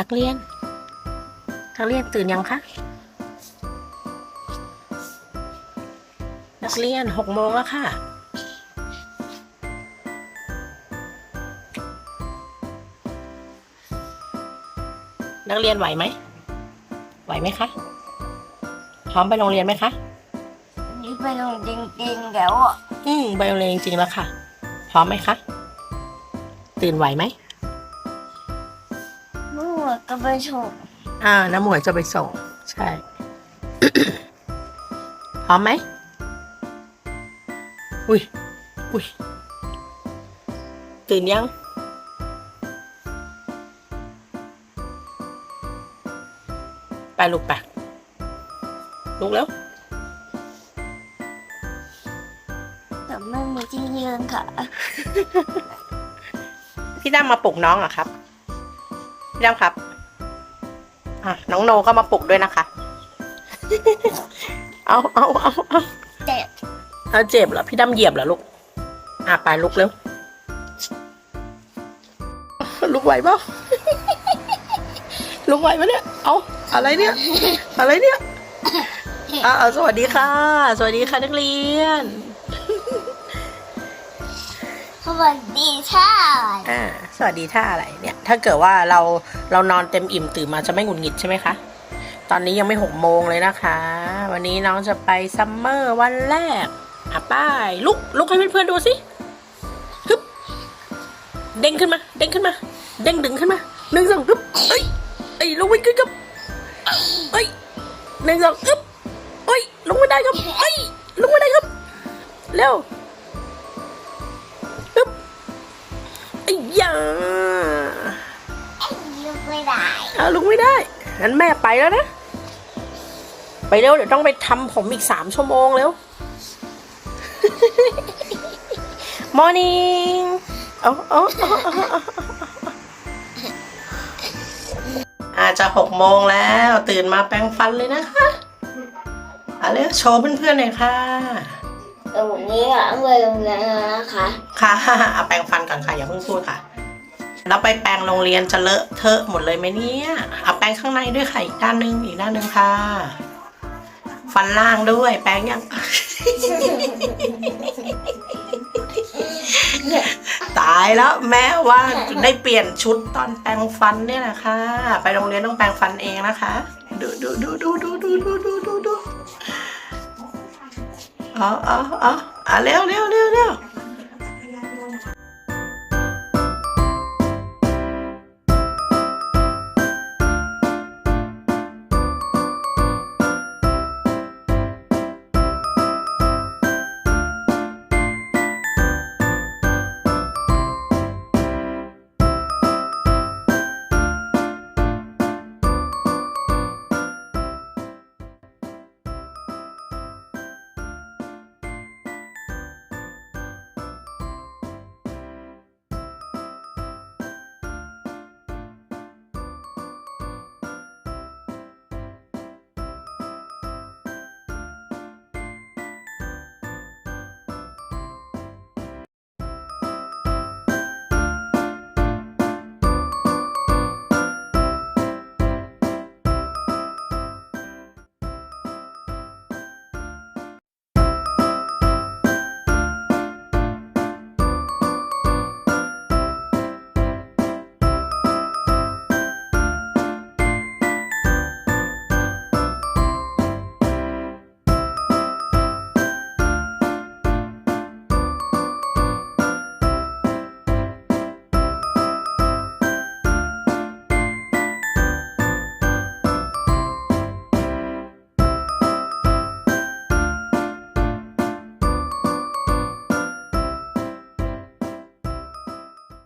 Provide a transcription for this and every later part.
นักเรียน นักเรียนตื่นยังคะ นักเรียนหกโมงแล้วค่ะ นักเรียนไหวไหม ไหวไหมคะ พร้อมไปโรงเรียนไหมคะนี่ไปลงจริงๆแล้วอะอืมไปโรงเรียนจริงๆแล้วค่ะ พร้อมไหมคะ ตื่นไหวไหมเมื่อก็ไปชมอ่าน้ำหมวยจะไปส่ง ใช่ พร้อมไหม อุ้ย อุ้ย ตื่นยัง ไปลุกไปลุกแล้ว แต่ไม่มีที่ยืนค่ะ พี่ดำมาปลุกน้องเหรอะครับ พี่ดำครับ อะน้องโนก็มาปลุกด้วยนะคะ เอาเอาเอาเอาเจ็บเอาเจ็บเหรอพี่ดำเหยียบเหรอลูก อะไปลุกเร็ว ลุกไหวเปล่าลุกไหวปะเนี่ย เอาอะไรเนี่ย อะไรเนี่ยอะเอาสวัสดีค่ะ สวัสดีค่ะนักเรียน สวัสดีค่ะอ่า สวัสดีท่าอะไรเนี่ย ถ้าเกิดว่าเราเรานอนเต็มอิ่มตื่นมาจะไม่หงุดหงิดใช่ไหมคะ ตอนนี้ยังไม่หกโมงเลยนะคะ วันนี้น้องจะไปซัมเมอร์วันแรกอะป้ายลุกลุกให้เพื่อนๆดูสิฮึบเด้งขึ้นมา เด้งขึ้นมา เด้งดึงขึ้นมาหนึ่งสองฮึบเอ้ยเอ้ยลงไปขึ้นครับเอ้ยหนึ่งสองฮึบเอ้ยลงไม่ได้ครับเอ้ยลงไม่ได้ครับเร็ว อ้ยาลุกไม่ได้เอาลุกไม่ได้งั้นแม่ไปแล้วนะ ไปเร็วเดี๋ยวต้องไปทำผมอีกสามชั่วโมงแล้ว Morning เอาเอาเอาเอาเอาอาจจะหกโมงแล้ว ตื่นมาแปรงฟันเลยนะคะเอาเร็วโชว์เพื่อนๆหน่อยค่ะ แต่วันนี้อะไปโรงเรียนแล้วนะคะค่ะเอาแปรงฟันก่อนค่ะอย่าเพิ่งพูดค่ะแล้วไปแปรงโรงเรียนจะเลอะเทอะหมดเลยไหมเนี่ยเอาแปรงข้างในด้วยค่ะอีกด้านหนึงอีกด้านหนึงค่ะ ฟันล่างด้วย แปรงยังตายแล้วแม้ว่าได้เปลี่ยนชุดตอนแปรงฟันเนี่ยแหละค่ะไปโรงเรียนต้องแปรงฟันเองนะคะ ดูดูดูดูดูดูดู 啊啊啊啊六六六六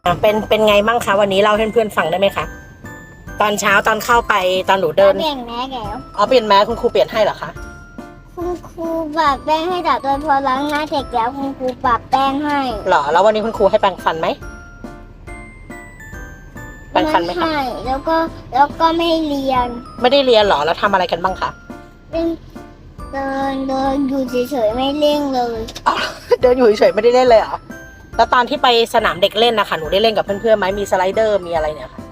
เอาเอาเร็วเร็วเร็วเร็วอะเป็นเป็นไงบ้างคะวันนี้เล่าให้เพื่อนๆฟังได้ไหมคะตอนเช้าตอนเข้าไปตอนหนูเดินเปลี่ยนแม่แล้วอ๋อเปลี่ยนแมสคุณครูเปลี่ยนให้เหรอคะคุณครูปรับแป้งให้ดับตัวพอล้างหน้าเสร็จแล้วคุณครูปรับแป้งให้เหรอแล้ววันนี้คุณครูให้แปรงฟันไหมแปรงฟันไหมคะให้แล้วก็แล้วก็ไม่เรียน ไม่ได้เรียนเหรอแล้วทำอะไรกันบ้างคะเล่นเดินเดินอยู่เฉยๆไม่เร่งเลยอ๋อเดินอยู่เฉยๆไม่ได้เล่นเลยเหรอ แล้วตอนที่ไปสนามเด็กเล่นนะคะหนูได้เล่นกับเพื่อนๆไหมมีสไลเดอร์มีอะไรเนี่ยค่ะ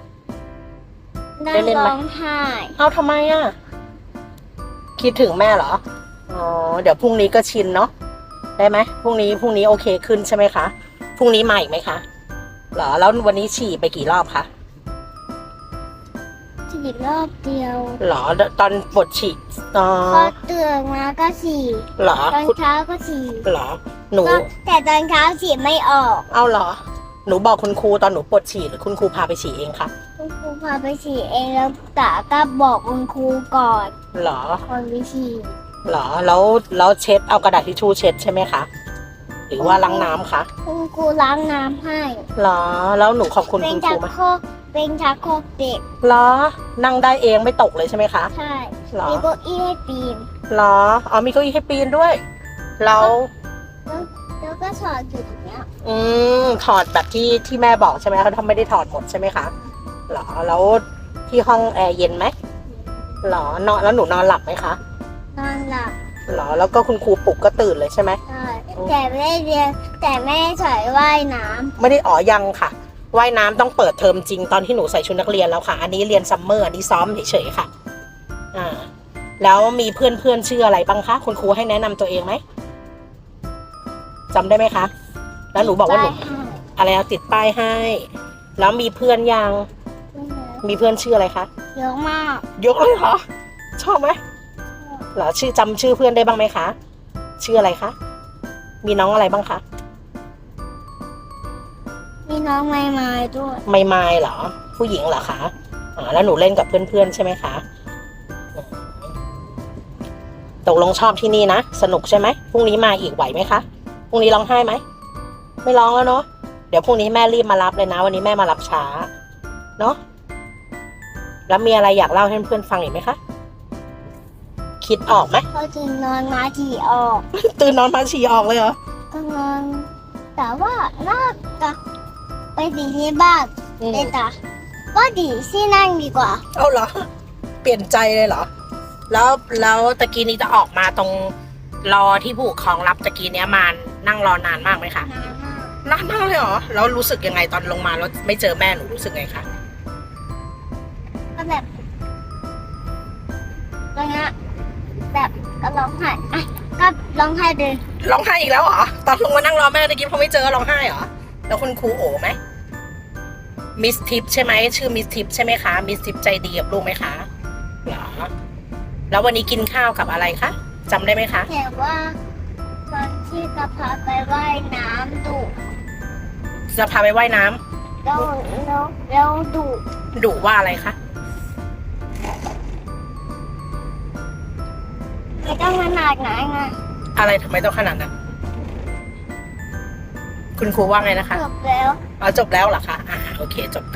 เนั่ได้งเล่นไหม ร้องไห้เอาทำไมอะ คิดถึงแม่เหรอ อ๋อ เดี๋ยวพรุ่งนี้ก็ชินเนาะ ได้ไหมพรุ่งนี้พรุ่งนี้โอเคขึ้นใช่ไหมคะ พรุ่งนี้มาอีกไหมคะ เหรอ แล้ววันนี้ฉี่ไปกี่รอบคะ ฉีดรอบเดียว เหรอ ตอนปวดฉี่อ๋อพอตื่นมาก็ฉี่เหรอตอนคุณเช้าก็ฉี่เหรอ หนูก็แต่ตอนเช้าฉี่ไม่ออก เอาเหรอ หนูบอกคุณครูตอนหนูปวดฉี่หรือคุณครูพาไปฉี่เองคะคุณครูพาไปฉี่เองแล้วตาก็บอกคุณครูก่อนเหรอคนไปฉี่เหรอ แล้วแล้วเช็ดเอากระดาษทิชชู่เช็ดใช่ไหมคะหรือว่าล้างน้ำคะคุณครูล้างน้ำให้เหรอ แล้วหนูขอบคุณเป็คุนณคชัรูกไหมโครกเป็นชักโครกเด็กเหรอ นั่งได้เองไม่ตกเลยใช่ไหมคะใช่เหรอมีเก้าอี้ให้ปีนเหรออ๋อมีเก้าอี้ให้ปีนด้วยแล้ว แล้วแล้วก็สอนอยู่ตรงเนี้ยอืมถอดแบบที่ที่แม่บอกใช่ไหมเขาทำไม่ได้ถอดหมดใช่ไหมคะเหรอแล้วที่ห้องแอร์เย็นไหมเหรอนอนแล้วหนูนอนหลับไหมคะนอนหลับเหรอแล้วก็คุณครูปลุกก็ตื่นเลยใช่ไหมใช่แต่ไม่ได้เรียนแต่แม่สอนว่ายน้ไม่ได้อ๋อยังค่ะว่ายน้ำต้องเปิดเทอมจริงตอนที่หนูใส่ชุดนักเรียนแล้วค่ะ อันนี้เรียนซัมเมอร์อันนี้ซ้อมเฉยๆค่ะอ่าแล้วมีเพื่อนๆชื่ออะไรบ้างคะคุณครูให้แนะนำตัวเองไหม จำได้ไหมคะำแล้วหนูบอกว่าหนูไปอะไรนะติดป้ายให้ แล้วมีเพื่อนยัง มีเพื่อนชื่ออะไรคะ เยอะมากยกเลยเหรอ ชอบไหมเหรอชื่อจำชื่อเพื่อนได้บ้างไหมคะ ชื่ออะไรคะ มีน้องอะไรบ้างคะ มีน้องไม้ไม้ด้วยไม่ไม่เหรอ ผู้หญิงเหรอคะอ๋อแล้วหนูเล่นกับเพื่อนๆใช่ไหมคะอืมตกลงชอบที่นี่นะ สนุกใช่ไหมพรุ่งนี้มาอีกไหวไหมคะ พรุ่งนี้ร้องไห้ไหม ไม่ร้องแล้วเนาะ เดี๋ยวพรุ่งนี้แม่รีบมารับเลยนะ วันนี้แม่มารับช้า เนาะ แล้วมีอะไรอยากเล่าให้เพื่อนๆฟังอีกไหมคะ คิดออกไหมพอถึงนอนมาถี่ออก ตื่นนอนมาฉี่ออกเลยเหรอ ก็นอน แต่ว่าน่าจะไปดีที่บ้านอืมเด็ตาว่าดีที่นั่งดีกว่า เอาเหรอ เปลี่ยนใจเลยเหรอ แล้วแล้วตะกี้นี้จะออกมาตรงรอที่ผู้ปกครองรับตะกี้เนี้ยมา นั่งรอนานมากไหมคะนานมากนานมากเลยเหรอแล้วรู้สึกยังไงตอนลงมาแล้วไม่เจอแม่หนูรู้สึกไงคะก็แบบตรงเนี้ยแบบก็ร้องไห้อะก็ร้องไห้เลยร้องไห้อีกแล้วเหรอตอนลงมานั่งรอแม่ตะกี้พอไม่เจอร้องไห้เหรอแล้วคุณครูโอไหมมิสทิปใช่ไหมชื่อมิสทิปใช่ไหมคะมิสทิปใจดีกับลูกไหมคะเหรอแล้ววันนี้กินข้าวกับอะไรคะจำได้ไหมคะ แต่ว่าตอน ที่จะพาไปว่ายน้ำดุจะพาไปว่ายน้ำแล้วแล้วแล้วดุดุว่าอะไรคะ ไม่ต้องขนาดไหนไงอะไรทำไมต้องขนาดนั้น คุณครูว่าไงนะคะ จบแล้วอ๋อจบแล้วเหรอคะ อ่าโอเคจบกัน